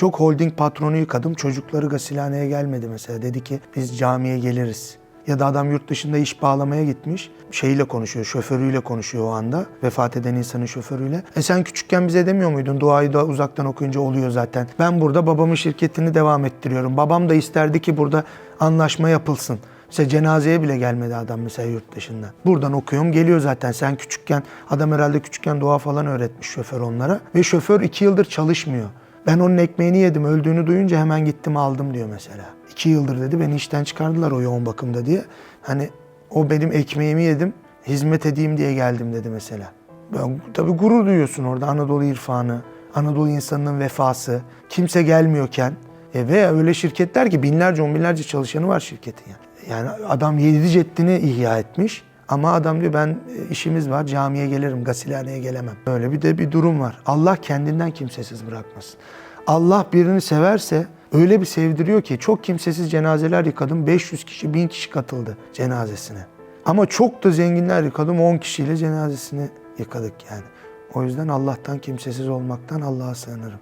Çok holding patronu yıkadım. Çocukları gasilhaneye gelmedi mesela. Dedi ki biz camiye geliriz. Ya da adam yurt dışında iş bağlamaya gitmiş. Şeyle konuşuyor, şoförüyle konuşuyor o anda. Vefat eden insanın şoförüyle. E sen küçükken bize demiyor muydun? Duayı da uzaktan okuyunca oluyor zaten. Ben burada babamın şirketini devam ettiriyorum. Babam da isterdi ki burada anlaşma yapılsın. Mesela cenazeye bile gelmedi adam mesela yurt dışında. Buradan okuyorum geliyor zaten. Sen küçükken, adam herhalde küçükken dua falan öğretmiş şoför onlara. Ve şoför iki yıldır çalışmıyor. Ben onun ekmeğini yedim. Öldüğünü duyunca hemen gittim aldım diyor mesela. İki yıldır dedi beni işten çıkardılar o yoğun bakımda diye. Hani o benim ekmeğimi yedim. Hizmet edeyim diye geldim dedi mesela. Ben, tabii gurur duyuyorsun orada Anadolu irfanı, Anadolu insanının vefası. Kimse gelmiyorken e ve öyle şirketler ki binlerce on binlerce çalışanı var şirketin yani. Yani adam yedi ceddini ihya etmiş. Ama adam diyor ben e, işimiz var camiye gelirim gasilhaneye gelemem. Böyle bir de bir durum var. Allah kendinden kimsesiz bırakmasın. Allah birini severse öyle bir sevdiriyor ki çok kimsesiz cenazeler yıkadım. 500 kişi 1000 kişi katıldı cenazesine. Ama çok da zenginler yıkadım 10 kişiyle cenazesini yıkadık yani. O yüzden Allah'tan kimsesiz olmaktan Allah'a sığınırım.